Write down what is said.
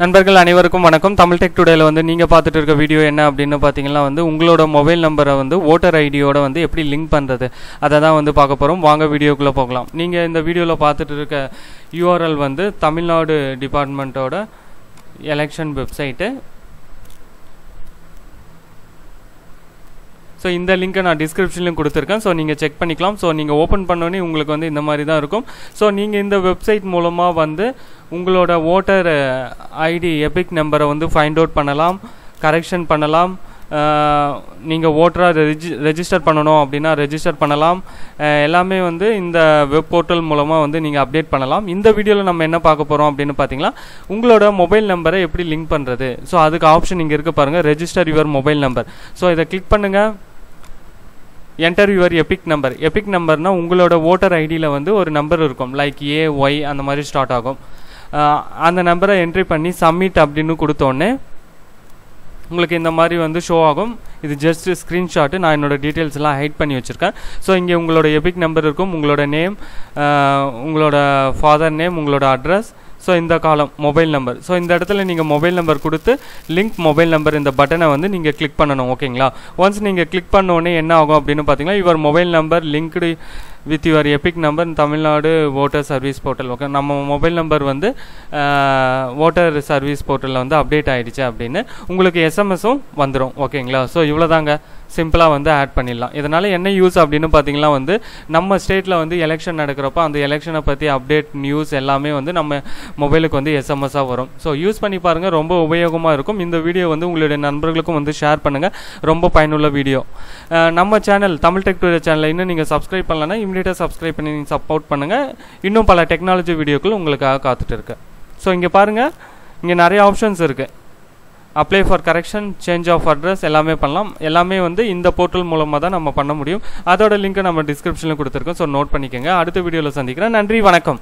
நண்பர்கள் அனைவருக்கும் வணக்கம். தமிழ் டெக் டுடேல வந்து நீங்கள் பார்த்துட்டு இருக்க வீடியோ என்ன அப்படின்னு பார்த்தீங்கன்னா வந்து உங்களோட மொபைல் நம்பரை வந்து ஓட்டர் ஐடியோட வந்து எப்படி லிங்க் பண்ணுறது அதை தான் வந்து பார்க்க போகிறோம் வாங்க வீடியோக்குள்ளே போகலாம். நீங்கள் இந்த வீடியோவில் பார்த்துட்டு இருக்க யூஆர்எல் வந்து தமிழ்நாடு டிபார்ட்மெண்ட்டோட எலெக்ஷன் வெப்சைட்டு ஸோ இந்த லிங்க்கை நான் டிஸ்கிரிப்ஷன்லையும் கொடுத்துருக்கேன். ஸோ நீங்கள் செக் பண்ணிக்கலாம். ஸோ நீங்கள் ஓப்பன் பண்ணோன்னே உங்களுக்கு வந்து இந்த மாதிரி தான் இருக்கும். ஸோ நீங்கள் இந்த வெப்சைட் மூலமாக வந்து உங்களோட ஓட்டர் ஐடி எபிக் நம்பரை வந்து ஃபைண்ட் அவுட் பண்ணலாம் கரெக்ஷன் பண்ணலாம். நீங்கள் ஓட்டராக ரெஜி ரெஜிஸ்டர் பண்ணணும் அப்படின்னா ரெஜிஸ்டர் பண்ணலாம். எல்லாமே வந்து இந்த வெப் போர்ட்டல் மூலமாக வந்து நீங்கள் அப்டேட் பண்ணலாம். இந்த வீடியோவில் நம்ம என்ன பார்க்க போகிறோம் அப்படின்னு பார்த்தீங்கன்னா உங்களோட மொபைல் நம்பரை எப்படி லிங்க் பண்ணுறது ஸோ அதுக்கு ஆப்ஷன் இங்கே இருக்க பாருங்கள் register your mobile number so இதை கிளிக் பண்ணுங்கள் enter your EPIC number EPIC நம்பர்னால் உங்களோட ஓட்டர் ஐடியில் வந்து ஒரு நம்பர் இருக்கும். லைக் ஏ ஒய் அந்த மாதிரி ஸ்டார்ட் ஆகும். அந்த நம்பரை என்ட்ரி பண்ணி சப்மிட் அப்படின்னு கொடுத்தோடனே உங்களுக்கு இந்த மாதிரி வந்து ஷோ ஆகும். இது ஜஸ்ட் ஸ்க்ரீன்ஷாட்டு நான் என்னோட டீட்டெயில்ஸ் எல்லாம் ஹைட் பண்ணி வச்சுருக்கேன். ஸோ இங்கே உங்களோட எபிக் நம்பர் இருக்கும். உங்களோட நேம் உங்களோட ஃபாதர் நேம் உங்களோட அட்ரஸ் ஸோ இந்த காலம் மொபைல் நம்பர் ஸோ இந்த இடத்துல நீங்கள் மொபைல் நம்பர் கொடுத்து லிங்க் மொபைல் நம்பர் இந்த பட்டனை வந்து நீங்கள் கிளிக் பண்ணணும் ஓகேங்களா ஒன்ஸ் நீங்கள் கிளிக் பண்ணோடனே என்ன ஆகும் அப்படின்னு பார்த்தீங்கன்னா your mobile number linked with your EPIC number Tamil Nadu voter service portal. Okay நம்ம மொபைல் நம்பர் வந்து ஓட்டர் சர்வீஸ் போர்ட்டலில் வந்து அப்டேட் ஆகிடுச்சு அப்படின்னு உங்களுக்கு எஸ்எம்எஸும் வந்துடும் ஓகேங்களா? ஸோ இவ்வளோதாங்க சிம்பிளாக வந்து ஆட் பண்ணிடலாம். இதனால் என்ன யூஸ் அப்படின்னு பார்த்தீங்கன்னா வந்து நம்ம ஸ்டேட்டில் வந்து எலெக்ஷன் நடக்கிறப்போ அந்த எலெக்ஷனை பற்றி அப்டேட் நியூஸ் எல்லாமே வந்து நம்ம மொபைலுக்கு வந்து எஸ்எம்எஸ்ஸாக வரும். ஸோ யூஸ் பண்ணி பாருங்கள் ரொம்ப உபயோகமாக இருக்கும். இந்த வீடியோ வந்து உங்களுடைய நண்பர்களுக்கும் வந்து ஷேர் பண்ணுங்கள் ரொம்ப பயனுள்ள வீடியோ நம்ம சேனல் தமிழ் டெக் டுடே சேனலை இன்னும் நீங்கள் சப்ஸ்கிரைப் பண்ணலன்னா கம்ப்ளீட்டாக சப்ஸ்கிரைப் பண்ணி நீங்கள் சப்போர்ட் பண்ணுங்கள் இன்னும் பல டெக்னாலஜி வீடியோக்கள் உங்களுக்காக காத்துட்டு இருக்கு. ஸோ இங்கே பாருங்கள் இங்கே நிறைய ஆப்ஷன்ஸ் இருக்குது apply for correction change of address எல்லாமே பண்ணலாம். எல்லாமே வந்து இந்த போர்ட்டல் மூலமாக தான் நம்ம பண்ண முடியும். அதோட லிங்க்கை நம்ம டிஸ்கிரிப்ஷனில் கொடுத்துருக்கோம். ஸோ நோட் பண்ணிக்கோங்க. அடுத்த வீடியோவில் சந்திக்கிறேன். நன்றி. வணக்கம்.